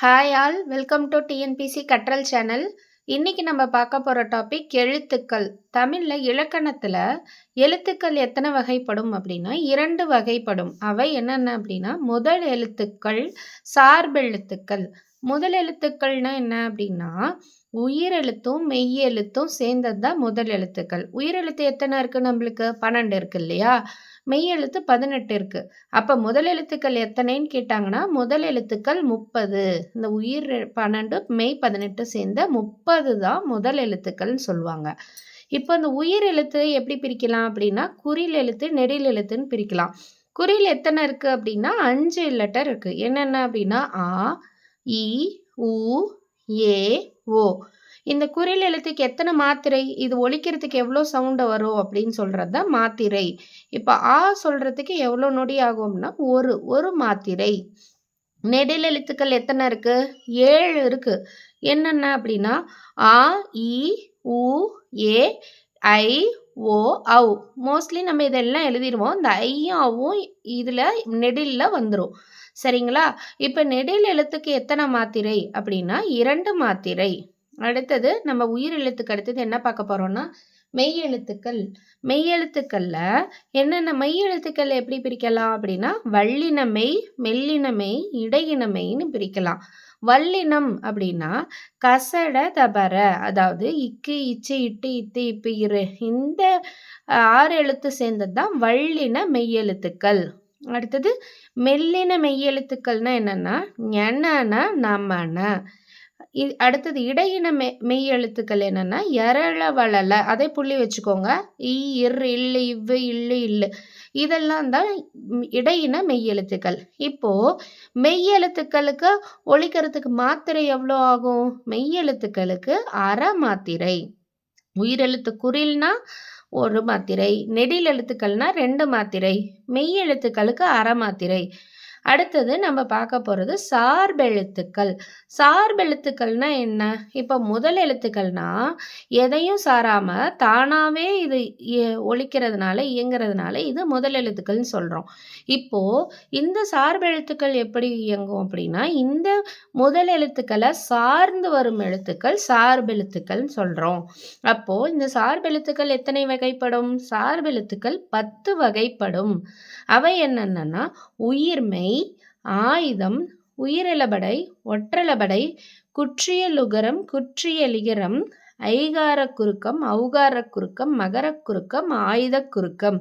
Hi all welcome to TNPSC கற்றல் channel இன்றைக்கி நம்ம பார்க்க போகிற டாபிக் எழுத்துக்கள். தமிழில் இலக்கணத்தில் எழுத்துக்கள் எத்தனை வகைப்படும் அப்படின்னா இரண்டு வகைப்படும். அவை என்னென்ன அப்படின்னா முதல் எழுத்துக்கள் சார்பெழுத்துக்கள். முதல் எழுத்துக்கள்னா என்ன அப்படின்னா உயிரெழுத்தும் மெய்யெழுத்தும் சேர்ந்தது தான் முதல் எழுத்துக்கள். உயிரெழுத்து எத்தனை இருக்குது நம்மளுக்கு? பன்னெண்டு இருக்குது இல்லையா? மெய் எழுத்து பதினெட்டு இருக்குது அப்போ முதல் எழுத்துக்கள் எத்தனைன்னு கேட்டாங்கன்னா முதல் எழுத்துக்கள் முப்பது. இந்த உயிர் பன்னெண்டு மெய் பதினெட்டு சேர்ந்த முப்பது தான் முதல் எழுத்துக்கள்னு சொல்லுவாங்க. இப்போ இந்த உயிர் எழுத்து எப்படி பிரிக்கலாம் அப்படின்னா குறில் எழுத்து நெடில் எழுத்துன்னு பிரிக்கலாம். குறில் எத்தனை இருக்குது அப்படின்னா அஞ்சு லெட்டர் இருக்குது என்னென்ன அப்படின்னா ஆ இ உ ஏ ஓ. இந்த குறில் எழுத்துக்கு எத்தனை மாத்திரை? இது ஒழிக்கிறதுக்கு எவ்வளோ சவுண்டு வரும் அப்படின்னு சொல்கிறது தான் மாத்திரை. இப்போ ஆ சொல்கிறதுக்கு எவ்வளோ நொடி ஆகும்னா ஒரு ஒரு மாத்திரை. நெடில் எழுத்துக்கள் எத்தனை இருக்குது ஏழு இருக்குது என்னென்ன அப்படின்னா ஆ இ உ ஏ ஐ ஓ அவ் மோஸ்ட்லி நம்ம இதெல்லாம் எழுதிடுவோம் இந்த ஐயும் அவ்வும் இதில் நெடிலில் வந்துடும் சரிங்களா? இப்போ நெடில் எழுத்துக்கு எத்தனை மாத்திரை? அப்படின்னா இரண்டு மாத்திரை. அடுத்தது நம்ம உயிர் எழுத்துக்கு அடுத்தது என்ன பார்க்க போறோம்னா மெய் எழுத்துக்கள் என்னென்ன மெய் எழுத்துக்கள் எப்படி பிரிக்கலாம் அப்படின்னா வள்ளின மெய் மெல்லின மெய் இடையின மெய்ன்னு பிரிக்கலாம். வல்லினம் அப்படின்னா கசட தபர அதாவது இக்கு இச்சு இட்டு இத்து இப்பு இரு இந்த ஆறு எழுத்து சேர்ந்தது தான் வள்ளின மெய்யெழுத்துக்கள். அடுத்தது மெல்லின மெய்யெழுத்துக்கள்னா என்னன்னா ஞன நமன. அடுத்தது இடையின மெ மெய் எழுத்துக்கள் என்னென்னா எரள வளல அதை புள்ளி வச்சுக்கோங்க. இ இர் இல்லு இவ்வு இல்லு இல்லு. இதெல்லாம் தான் இடையின மெய் எழுத்துக்கள் இப்போது மெய் எழுத்துக்களுக்கு ஒழிக்கிறதுக்கு மாத்திரை எவ்வளோ ஆகும்? மெய் எழுத்துக்களுக்கு அரை மாத்திரை. உயிரெழுத்து குறில்னா ஒரு மாத்திரை. நெடில் எழுத்துக்கள்னா ரெண்டு மாத்திரை. மெய் எழுத்துக்களுக்கு அரை மாத்திரை. அடுத்தது நம்ம பார்க்க போகிறது சார்பெழுத்துக்கள் சார்பெழுத்துக்கள்னா என்ன? இப்போ முதல் எழுத்துக்கள்னா எதையும் சாராமல் தானாகவே இது ஒழிக்கிறதுனால இயங்குறதுனால இது முதல் எழுத்துக்கள்னு சொல்கிறோம் இப்போது இந்த சார்பெழுத்துக்கள் எப்படி இயங்கும் அப்படின்னா இந்த முதல் எழுத்துக்களை சார்ந்து வரும் எழுத்துக்கள் சார்பெழுத்துக்கள்னு சொல்கிறோம் அப்போது இந்த சார்பெழுத்துக்கள் எத்தனை வகைப்படும்? சார்பெழுத்துக்கள் பத்து வகைப்படும். அவை என்னென்னா உயிர்மை ஆயுதம் உயிரிழபடை ஒற்றளபடை குற்றியலுகரம் குற்றியலிகரம் ஐகாரக் குறுக்கம் அவுகாரக் குறுக்கம் மகரக் குறுக்கம் ஆயுதக் குறுக்கம்